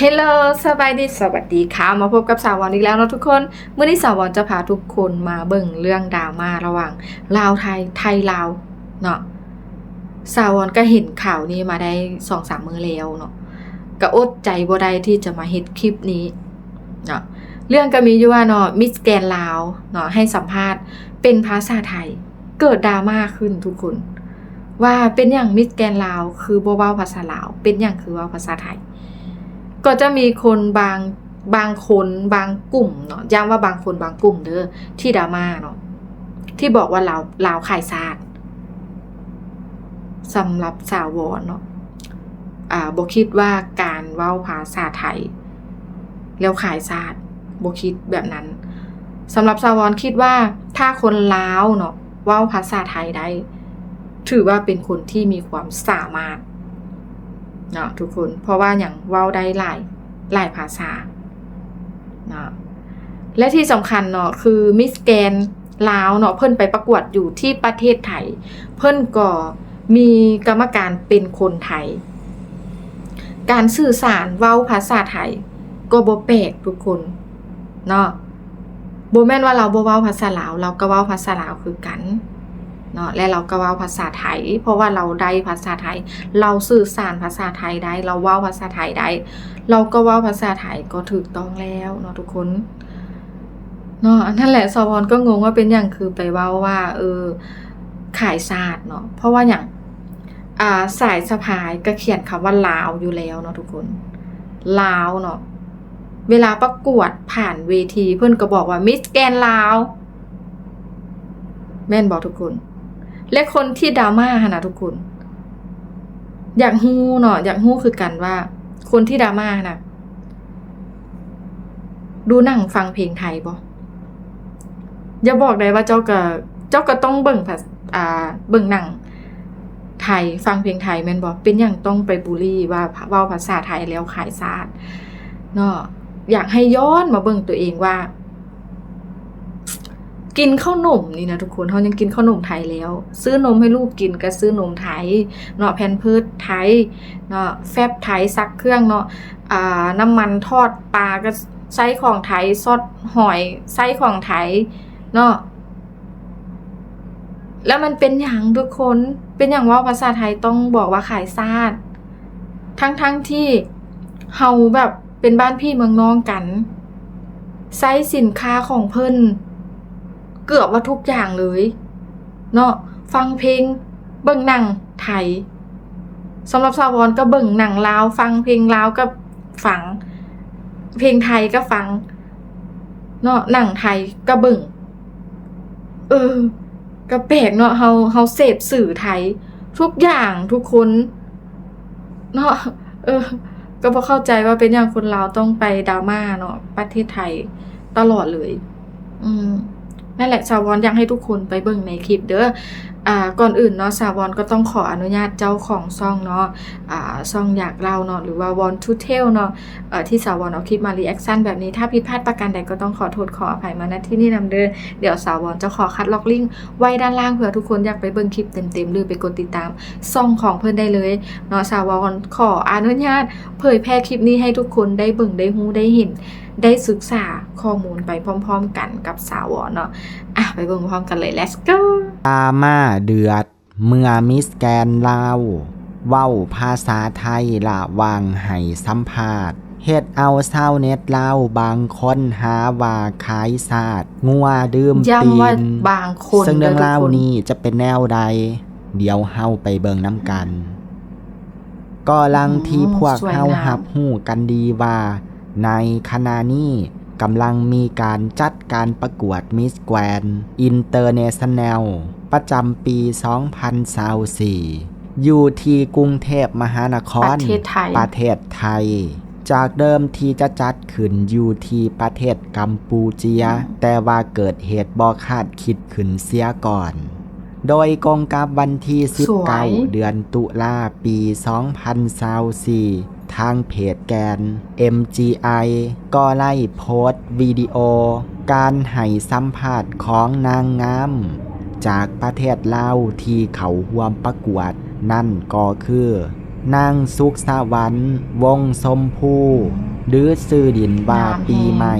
เฮลโลสบายดี สวัสดีค่ะ มาพบกับสาววอนอีกแล้วนะทุกคน เมื่อนี้สาววอนจะพาทุกคนมาเบิ่งเรื่องดราม่าระหว่างลาวไทย ไทยลาวเนาะ สาววอนก็เห็นข่าวนี้มาได้สองสามมือแล้วเนาะก็อดใจบ่ได้ที่จะมาเฮ็ดคลิปนี้เนาะ เรื่องก็มีอยู่ว่าเนาะมิสแกนลาวเนาะให้สัมภาษณ์เป็นภาษาไทย เกิดดราม่าขึ้นทุกคน ว่าเป็นอย่างมิสแกนลาว คือบ่เว้าภาษาลาว เป็นอย่างคือเว้าภาษาไทย ก็จะมีคนบางบางคนบางกลุ่มเนาะย้ำว่าบางคนบางกลุ่มเด้อที่ดราม่าเนาะที่บอกว่าเลาวลาขายซาดสำหรับสาวรเนาะอ่าบ่คิดว่าการเว้าภาษาไทย แล้วขายซาดบ่คิดแบบนั้นสำหรับสาวรคิดว่าถ้าคนลาวเนาะเว้าภาษาไทยได้ ถือว่าเป็นคนที่มีความสามารถ เนาะทุกคน เพราะว่าอย่างเว้าได้หลายหลายภาษาเนาะและที่สำคัญเนาะคือมิสแกนลาวเนาะเพิ่นไปประกวดอยู่ที่ประเทศไทย เพิ่นก็มีกรรมการเป็นคนไทย การสื่อสารเว้าภาษาไทย ก็บ่แปลกทุกคนเนาะบ่แม่นว่าเราบ่เว้าภาษาลาวเราก็เว้าภาษาลาวคือกัน เนาะและเราก็ว้าภาษาไทย เพราะว่าเราได้ภาษาไทย เราสื่อสารภาษาไทยได้ เราว้าภาษาไทยได้ เราก็ว้าภาษาไทยก็ถูกต้องแล้วเนาะทุกคนเนาะนั่นแหละสวอนก็งงว่าเป็นอย่างคือไปว้าว่าเออขายศาสตร์เนาะเพราะว่าอย่างอ่าสายสะพายก็เขียนคำว่าลาวอยู่แล้วเนาะทุกคนลาวเนาะเวลาประกวดผ่านเวทีเพื่อนก็บอกว่ามิสแกนลาว แม่นบอกทุกคน และคนที่ดราม่าหั่นนะทุกคน อยากฮู้เนาะอยากฮู้คือกันว่า คนที่ดราม่านะดูหนังฟังเพลงไทยบ่อย่าบอกได้ว่าเจ้าก็เจ้าก็ต้องเบิ่งภาษอ่า เบิ่งหนังไทยฟังเพลงไทยแม่นบ่เป็นอย่างต้องไปบูลลี่ว่าเว้าภาษาไทยแล้วขายซาดเนาะอยากให้ย้อนมาเบิ่งตัวเองว่า กินข้าวหนมนี่นะทุกคนเขายังกินข้าวหนมไทยแล้ว ซื้อนมให้ลูกกินก็ซื้อนมไทยเนาะแพนพิร์ดไทยเนาะแฟบไทยซักเครื่องเนาะอ่าน้ำมันทอดปลาก็ไส้ของไทยซอสหอยไส้ของไทยเนาะแล้วมันเป็นอย่างทุกคนเป็นอย่างว่าภาษาไทยต้องบอกว่าขายซาดทั้งทั้งๆที่เฮาแบบเป็นบ้านพี่เมืองน้องกันไซส์สินค้าของเพิ่น เกือบว่าทุกอย่างเลย เนาะฟังเพลง เบิ่งหนังไทยสำหรับสาวรก็เบิ่งหนังลาว ฟังเพลงลาวก็ฟัง เพลงไทยก็ฟัง เนาะหนังไทยก็เบิ่งเออก็แปลกเนาะเฮาเฮาเสพสื่อไทย ทุกอย่างทุกคนเนาะเออ ก็พอเข้าใจว่าเป็นอย่างคนลาวต้องไปดราม่าเนาะประเทศไทยตลอดเลย อืม นั่นแหละสาววอนอยากให้ทุกคนไปเบิ่งในคลิปเด้ออ่าก่อนอื่นเนาะสาววอนก็ต้องขออนุญาตเจ้าของซ่องเนาะอ่าซ่องอยากเล่าเนาะหรือว่า want to tell เนาะเอ่อที่สาววอนเอาคลิปมารีแอคชั่นแบบนี้ถ้าผิดพลาดประการใดก็ต้องขอโทษขออภัยมาณที่นี่นำเด้อเดี๋ยวสาววอนจะขอคัดล็อกลิงก์ไว้ด้านล่างเผื่อทุกคนอยากไปเบิ่งคลิปเต็มๆหรือไปกดติดตามซ่องของเพื่อนได้เลยเนาะสาววอนขออนุญาตเผยแพร่คลิปนี้ให้ทุกคนได้เบิ่งได้ฮู้ได้เห็น ได้ศึกษาข้อมูลไปพร้อมๆกันกับสาววอนเนาะอะไปเบิ่งพร้อมกันเลย let's go ดราม่าเดือด เมื่อมิสแกนลาวเว้าภาษาไทยละวางให้สัมภาษณ์เฮ็ดเอาเศร้าวเน็ตลาวบางคนหาว่าขายศาสตร์งัวดื่มตีย้ำว่านบางคนซึ่งเรื่องด้ทุกเล่าวคนนี้จะเป็นแนวใด เดี๋ยวเฮาไปเบิ่งน้ำกันก็ลังที่พวกเฮาหับหู้กันดีว่า ในขณะนี้กำลังมีการจัดการประกวดมิสแกรนอินเตอร์เนชั่นแนลประจำปี 2024อยู่ที่กรุงเทพมหานคร ประเทศไทยประเทศไทย จากเดิมที่จะจัดขึ้นอยู่ที่ประเทศกัมพูเจีย แต่ว่าเกิดเหตุบ่คาดคิดขึ้นเสียก่อน โดยกงกับวันที่สวย19 เดือนตุลาปี 2024 ทางเพจแกน MGI ก็ไล่โพสต์วิดีโอ การให้สัมภาษณ์ของนางงามจากประเทศลาวที่เขาร่วมประกวด นั่นก็คือนางสุขสวรรค์วงสมภูหรือซื่อดินว่าปีใหม่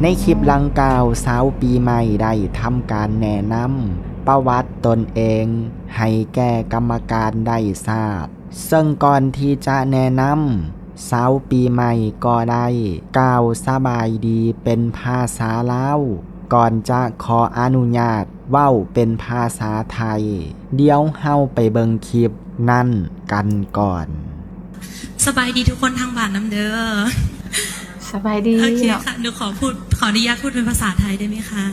ในคลิปลังกล่าวสาวปีใหม่ได้ทำการแนะนำประวัติตนเอง ให้แก่กรรมการได้ทราบ ซึ่งก่อนที่จะแนะนำสาวปีใหม่ก็ได้กล่าวสบายดีเป็นภาษาลาวก่อนจะขออนุญาตเว้าเป็นภาษาไทย เดี๋ยวเฮาไปเบิงคลิปนั่นกันก่อน สบายดีทุกคนทางบ้านน้ำเด้อสบายดีโอเคเนาะค่ะหนูขอพูดขออนุญาตพูดเป็นภาษาไทยได้ไหมคะ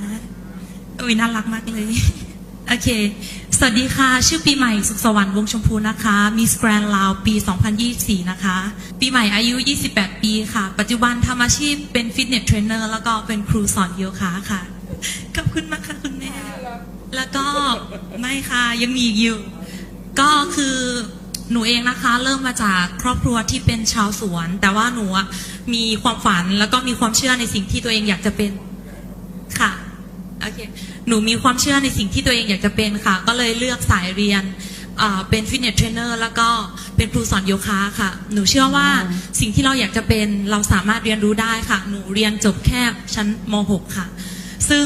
อุ้ยน่ารักมากเลย โอเค สวัสดีค่ะ ชื่อปีใหม่สุขสวรรค์วงชมพูนะคะมิสแกรนลาวปี 2024 นะคะ ปีใหม่อายุ 28 ปีค่ะ ปัจจุบันทำอาชีพเป็นฟิตเนสเทรนเนอร์แล้วก็เป็นครูสอนโยคะค่ะ ขอบคุณมากค่ะคุณแม่ แล้วก็ไม่ค่ะยังมีอีกอยู่ ก็คือหนูเองนะคะเริ่มมาจากครอบครัวที่เป็นชาวสวน แต่ว่าหนูมีความฝันแล้วก็มีความเชื่อในสิ่งที่ตัวเองอยากจะเป็นค่ะ โอเค หนูมีความเชื่อในสิ่งที่ตัวเองอยากจะเป็นค่ะ ก็เลยเลือกสายเรียนอ่าเป็นฟิตเนสเทรนเนอร์แล้วก็เป็นครูสอนโยคะค่ะ หนูเชื่อว่าสิ่งที่เราอยากจะเป็นเราสามารถเรียนรู้ได้ค่ะ หนูเรียนจบแค่ชั้นม .6 ค่ะ ซึ่ง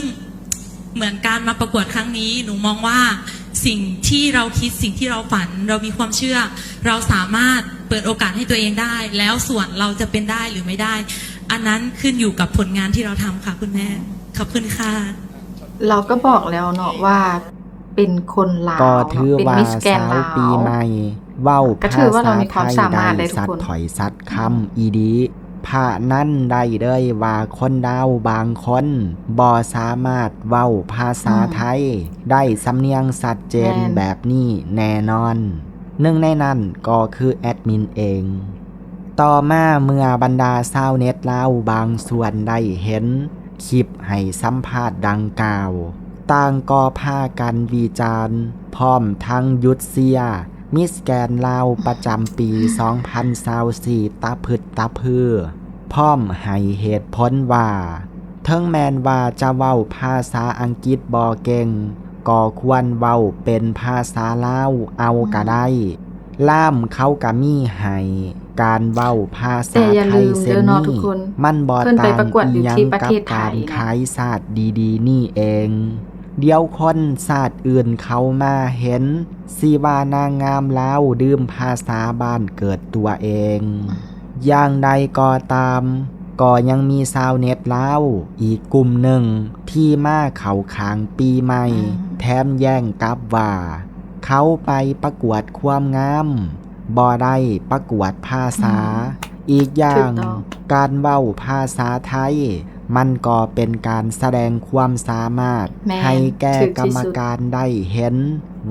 เหมือนการมาประกวดครั้งนี้ หนูมองว่าสิ่งที่เราคิดสิ่งที่เราฝัน เรามีความเชื่อ เราสามารถเปิดโอกาสให้ตัวเองได้ แล้วส่วนเราจะเป็นได้หรือไม่ได้ อันนั้นขึ้นอยู่กับผลงานที่เราทำค่ะคุณแม่ขอบคุณค่ะ เราก็บอกแล้วเนาะว่าเป็นคนลาวก็ถือเป็นว่ามิสแกรนสาวลาวปีใหม่ เว้าก็ถือว่าเรามีความสามารถได้ทุกสัตคนว์ถอยสัตว์คำอีดีพระนั่นได้เลยว่าคนดาวบางคนบ่สามารถเว้าภาษาไทย ได้สำเนียงสัดเจนแม่นแบบนี้แน่นอนหนึ่งในนั้นก็คือแอดมินเอง ต่อมาเมื่อบรรดาชาวเน็ตลาวบางส่วนได้เห็น คลิปให้สัมภาษณ์ดังกล่าว ต่างก็พากันวิจารณ์พร้อมทั้งยุดเสีย มิสแกนลาวประจำปี 2024ตาพึดตาพือพร้อมให้เหตุผลว่าเทิงแมนว่าจะเว้าภาษาอังกฤษบ่เก่งก็ควรเว้าเป็นภาษาลาวเอาก็ได้ ล่ามเขาก็มีให้การเว้าภาแต่ษาอย่าไทลืยมเส้นเด้อเนาะทุกนี้คนมันบ่เพิ่นไปต่างประกวดอยู่อีหยังที่ประเทศกับการไทยเนาะขายศาสตร์ดีๆ นี่เอง เดี๋ยวคนศาสตร์อื่นเขามาเห็นสิว่านางงามลาวดื่มภาษาบ้านเกิดตัวเอง อย่างใดก็ตามก็ยังมีชาวเน็ตลาวอีกกลุ่มหนึ่งที่มาเขาขางปีใหม่อืมแถมแย่งกลับว่า เขาไปประกวดความงามบ่ได้ประกวดภาษา อีกอย่าถูงกต้องการเว้าภาษาไทย มันก็เป็นการแสดงความสามารถแม่นให้แก่ถึกกรที่รมสุดการได้เห็น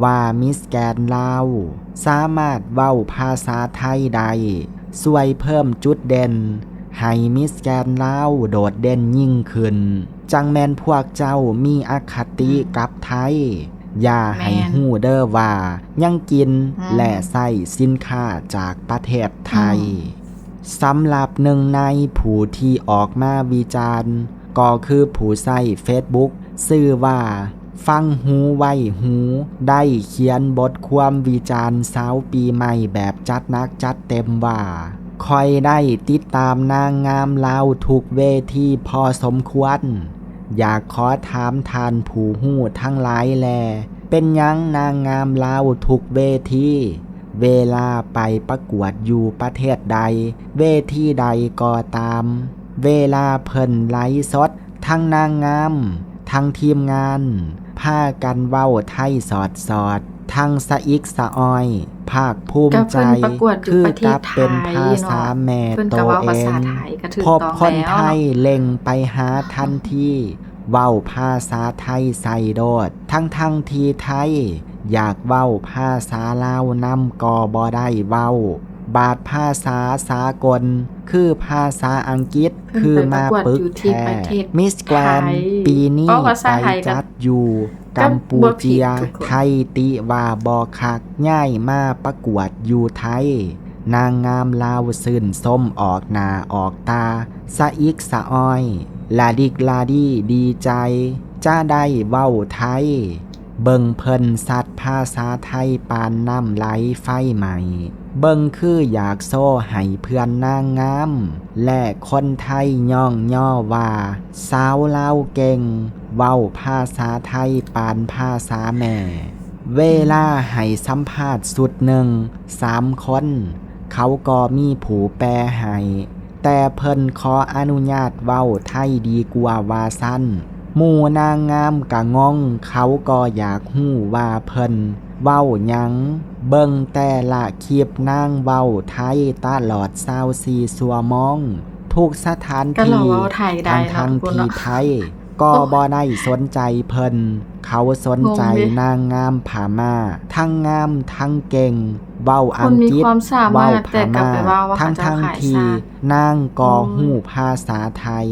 ว่ามิสแกนลาวสามารถเว้าภาษาไทยได้ช่วยเพิ่มจุดเด่น ให้มิสแกนลาวโดดเด่นยิ่งขึ้น จังแมนพวกเจ้ามีอคติกับไทย อย่าให้แม่นหูเด้อว่ายังกินอืมและใส่สินค้าจากประเทศไทยอืมสำหรับหนึ่งในผู้ที่ออกมาวิจารณ์ ก็คือผู้ใช้เฟซบุ๊กชื่อว่า ฟังหูไว้หู ได้เขียนบทความวิจารณ์สาวปีใหม่แบบจัดหนักจัดเต็มว่าคอยได้ติดตามนางงามลาวทุกเวทีพอสมควร อยากขอถามทานผู้หู้ทั้งหลายแล เป็นยังนางงามลาวทุกเวทีเวลาไปประกวดอยู่ประเทศใด เวทีใดก็ตาม เวลาเพิ่นไลฟ์สด ทั้งนางงามทั้งทีมงานพากันเว้าไทยสอดสอด ทั้งสะอิกสะออย ภาคภูมิใจก็เพิ่นประกวดอยู่คือประเทศกับเป็นภาษาไทยเนาะแม่เพิ่นโตก็เว้าเอภาษางไทยก็ถูกพบต้องคนแล้วไทยเล็งไปหาทันทีเว้าภาษาไทยใส่โดด ทั้งทั้งๆที่ไทย อยากเว้าภาษาลาวนำกอบ่ได้เว้า บาดภาษาสากล คือภาษาอังกฤษเพิ่นคือไปมาประกวดปึกอยู่ที่แท้ประเทศมิสแกรนไทยปีนี้เพราะภาษาไปไทยก็จัดอยู่ก็กัมพูบ่ผิดเจียทุกคนไทยติว่าบอคักง่ายมาประกวดอยู่ไทย นางงามลาวซื่นส้มออกหนาออกตาสะอิกสะอ้อย ลาดิกลาดีดีใจจะได้เว้าไทย เบิ่งเพิ่นสัตว์ภาษาไทยปานน้ำไหลไฟใหม่ เบิ่งคืออยากโซ่ให้เพื่อนนางงาม และคนไทยย่องย่อว่าสาวเล่าเก่ง เว้าภาษาไทยปานภาษาแม่ เวลาให้สัมภาษณ์สุดหนึ่งสามคน เขาก็มีผูแปลให้แต่เพิ่นขออนุญาตเว้าไทยดีกว่าวาสั้นหมู่นางงามกะงอง เขาก็อยากฮู้ว่าเพิ่น เว้าหยัง เบิ่งแต่ละคลิปนางเว้าไทยตลอด24ชั่วโมงทุกสถานก็เราที่เว้าไทยได้ทั้งเนาะทั้งคุณที่เนาะ ไทย ก็บ่ได้สนใจเพิ่นเขาสนใจงงดิ นางงามผามาทั้งงามทั้งเก่งเว้าอัคนงมีกฤษ ความสามารถแต่กลับไปว่าว่าทั้งเขาจะทั้งขายที่ชาตินางก็โอ้ยฮู้ภาษาไทย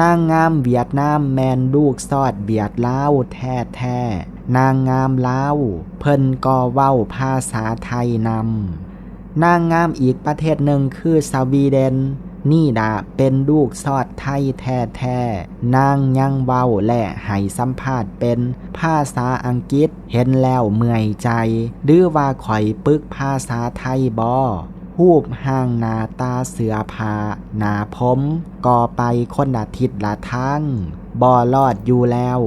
นางงามเวียดนามแมนลูกซอดเบียดลาวแท้แท้ๆ นางงามลาวเพิ่นก็เว้าภาษาไทยนำ นางงามอีกประเทศหนึ่งคือสวีเดน นี่ดาเป็นลูกซอดไทยแท้ๆ นางยังเว้าและให้สัมภาษณ์เป็นภาษาอังกฤษเห็นแล้วเมื่อยใจ หรือว่าข่อยปึกภาษาไทยบอหูบห่างนาตาเสือผาหนาผมก่อไปคนละทิศละทาง บ่รอดอยู่แล้ว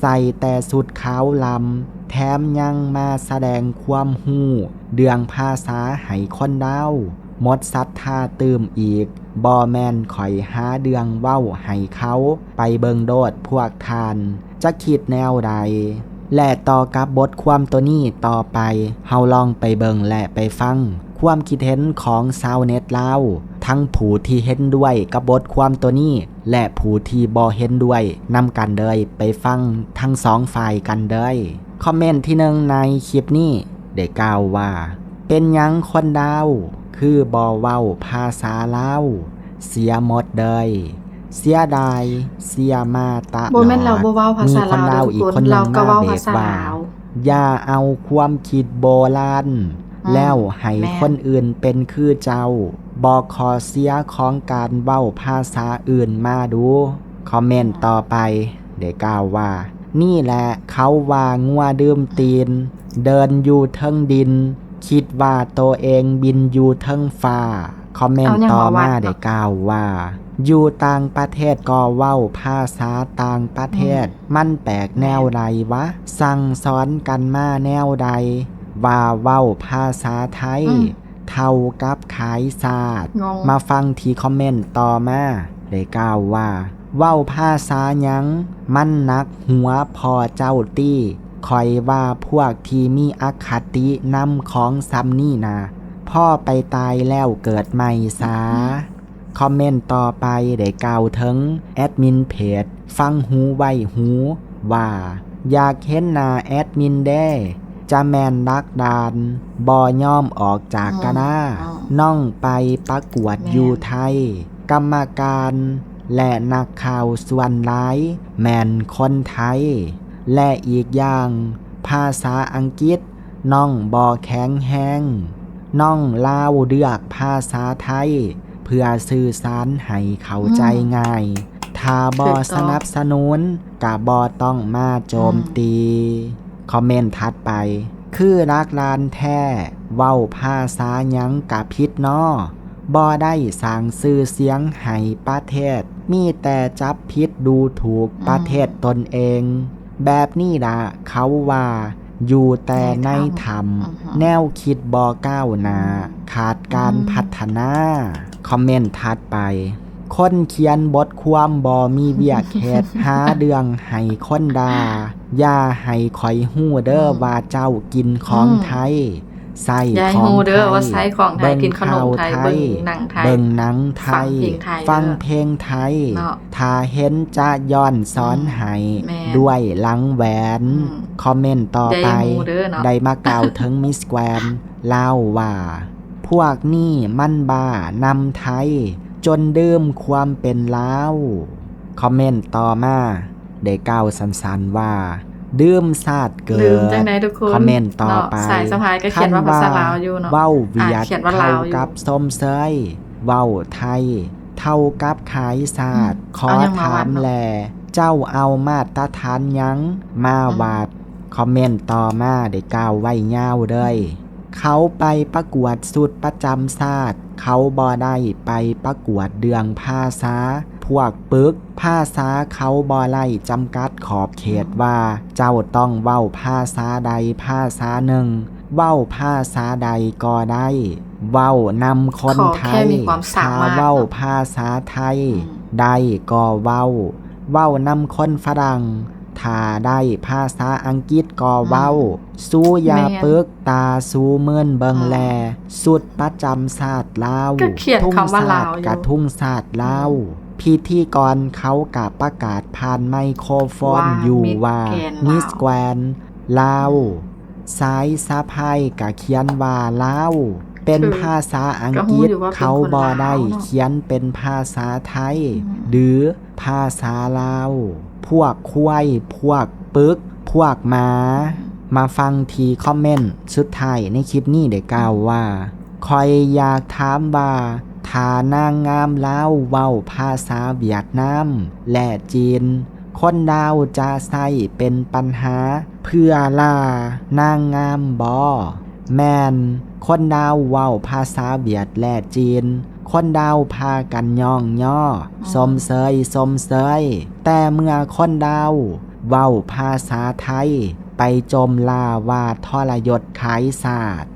ใส่แต่สุดขาวลำ แถมยังมาแสดงความหู้ เดืองภาษาให้คนเดาหมดศรัทธาตืมอีกบอแมนข่อยหาเดืองเว้าให้เขา ไปเบิงโดดพวกทาน จะคิดแนวใด และต่อกับบทความตัวนี้ต่อไป เฮาลองไปเบิงและไปฟัง ความคิดเห็นของชาวเน็ตลาวทั้งผู้ที่เห็นด้วยกับบทความตัวนี้ และผู้ที่บ่เห็นด้วยนำกันเลยไปฟังทั้งสองฝ่ายกันเลยคอมเมนต์ที่หนึ่งในคลิปนี้ได้กล่าวว่า เป็นหยังคนดาว คือบ่เว้าภาษาลาวเสียหมดเลยเสียดาย เสียมาตะบ่แม่นเราบ่เว้าภาษาลาวมีคนลาวเด้ออีกทุกคนคนหนึเรางก็มาเว้าเบภารกษาว่าลาวอย่าเอาความคิดโบราณอืม แล้วให้แม่นคนอื่นเป็นคือเจ้า บอกขอเสียของการเว้าภาษาอื่นมาดู คอมเมนต์ต่อไปได้กล่าวว่า นี่แหละเขาว่างัวดื่มตีน เดินอยู่เทิงดิน คิดว่าตัวเองบินอยู่เทิงฟ้า คอมเมนต์เอายังต่อมาวัมาดได้กล่าวว่าอยู่ต่างประเทศก็เว้าภาษาต่างประเทศ มันแปลกแนวใดวะ สั่งสอนกันมาแนวใด ว่าเว้าภาษาไทย อืมเท่ากับขายศาสตร์ งง มาฟังที่คอมเมนต์ต่อมาได้กล่าวว่า เว้าภาษาหยัง มันหนักหัวพอเจ้าตี้คอยว่าพวกที่มีอคตินำของซัมนี่นา พ่อไปตายแล้วเกิดใหม่สาคอมเมนต์ต่อไปได้กล่าวถึงแอดมินเพจฟังหูไว้หู ว่า อยากเห็นหน้าแอดมินแด้ จะแมนรักดานบอย่อมออกจากกะนาอืมน่องไปประกวดแม่นอยู่ไทย กรรมการและนักข่าวส่วนร้าย แมนคนไทย และอีกอย่าง ภาษาอังกฤษน้องบอแข็งแห้งน้องลาวเลือกภาษาไทย เพื่อสื่อสารให้เข้าใจง่ายถ้าบอถูกต้องสนับสนุนกับบอต้องมาโจมตี คอมเมนต์ถัดไป คือรักลานแท้เว้าภาษาหยังกะพิษนอบอได้สร้างซื่อเสียงให้ประเทศ มีแต่จับพิษดูถูกประเทศตนเอง แบบนี้ละเขาว่าอยู่แต่ในธรรมอือฮึแนวคิดบอก้าวหนา ขาดการอืมพัฒนา คอมเมนต์ถัดไป คนเขียนบทความบอมีเบียกเหตุหาเรื่องให้คนดาอย่าให้คอยหู้เด้อว่าเจ้ากินของอืมไทยใส่ยายของฮูเด้อไทยว่าใช้ของไทยเบิ่งกินขนมไทยข่าวเบิ่งหนังไทยเบิ่งหนังไทย ฟังเพลงไทยฟังเพลงไทยเนาะถ้าเห็นจะย้อนสอนให้แม่ด้วยหลังแหวนอืมคอมเมนต์ต่อไป ได้ฮูเด้อเนาะได้มากล่าวถึงมิสแกรนเล่าว่า พวกนี่มันบ้านำไทย จนดื่มความเป็นลาวคอมเมนต์ต่อมาได้กล่าวสันๆว่า ดื่มซาดเกิลืมดจังไหนทุกคนคอมเมนต์ต่อไปเนาะสายสะพายก็เขียนว่าภาษาลาวอยู่เนาะเว้าเวียอะดเขียนว่าเท่าลาวอยู่กับส้มเซยเว้าไทย เท่ากับขายศาสตร์อืมขอเอายังมาถาวัดมเนาะแล เจ้าเอามาตรฐานหยังมาอืมวาดคอมเมนต์ต่อมาได้กล่าวไว้ยาวเลย เขาไปประกวดสุดประจำชาติ เขาบ่ได้ไปประกวดเดืองภาษา พวกปึกภาษาเขาบ่ไล่จำกัดขอบเขตว่า เจ้าต้องเว้าภาษาใดภาษาหนึ่ง เว้าภาษาใดก็ได้ เว้านำคนขอไทแค่ยมีความสามารถถ้เว้าเนาะภาษาไทยอืมได้ก็เว้า เว้านำคนฝรั่ง ถ้าได้ภาษาอังกฤษก็เว้า สู้อยาแม่นปึกตาสู้เมื่นเบิงแล สุดประจำศาสตร์ลาวก็เขียนทุ่งคำว่าศาลาสตวร์อยู่กระทุ่งศาสตร์ลาวพิธีกรเขากับประกาศผ่านไมโครโฟนว่าอยู่มิสว่าแกรนด์มิลาวสแกรนด์ลาวสายสะพายกะเขียนว่าลาวเป็นคือภาษาอังก็กรู้ฤษอยู่ว่าเป็นเขาคนบอลาวได้เนาะเขียนเป็นภาษาไทยอืมหรือภาษาลาว พวกควายพวกปึก พวกมามาฟังทีคอมเมนต์สุดท้ายในคลิปนี้ได้กล่าวว่า คอยอยากถามว่าถ้านางงามลาวเว้าภาษาเวียดนามและจีน คนดาวจะใส่เป็นปัญหา เพื่อลานางงามบอแมนคนดาวเว้าภาษาเวียดและจีน คนดาวพากันย่องย่อสมเสยสมเสยแต่เมื่อคนดาวเว้าภาษาไทย ไปจมลาว่าทรยศขายศาสตร์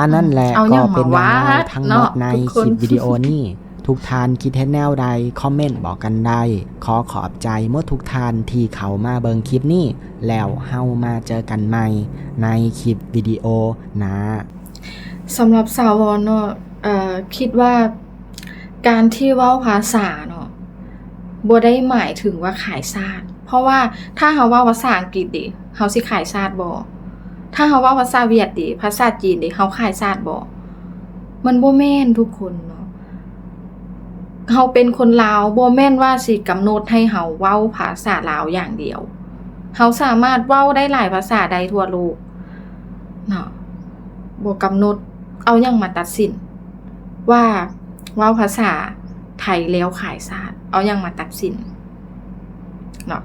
อันนั้นแหละเอาอก็ย่างเป็นมาเรื่องราววัดทั้งหมเนาะดในทุกคคนลิปวิดีโอนี้ทุกทานคิดเห็นแนวใด คอมเมนต์บอกกันได้ ขอขอบใจเมื่อทุกทานที่เขามาเบิงคลิปนี้ แล้วเฮามาเจอกันใหม่ ในคลิปวิดีโอหนะสำหรับสาวรเนาะ เอ่อคิดว่าการที่ว้าภาษาเนาะบ่ได้หมายถึงว่าขายชาติ เพราะว่าถ้าเฮาเว้าภาษาอังกฤษดิเฮาสิขายชาติบ่ถ้าเฮาเว้าภาษาเวียดดิภาษาจีนดิเฮาขายชาติบ่มันบ่แม่นทุกคนเนาะเฮาเป็นคนลาวบ่แม่นว่าสิกำหนดให้เฮาเว้าภาษาลาวอย่างเดียวเฮาสามารถเว้าได้หลายภาษาใดทั่วโลกเนาะบวกำหนดเอาอย่างมาตัดสิน ว่าว่าภาษาไทยแล้วขายศาสตร์เอาอย่างมาตัดสินเนาะ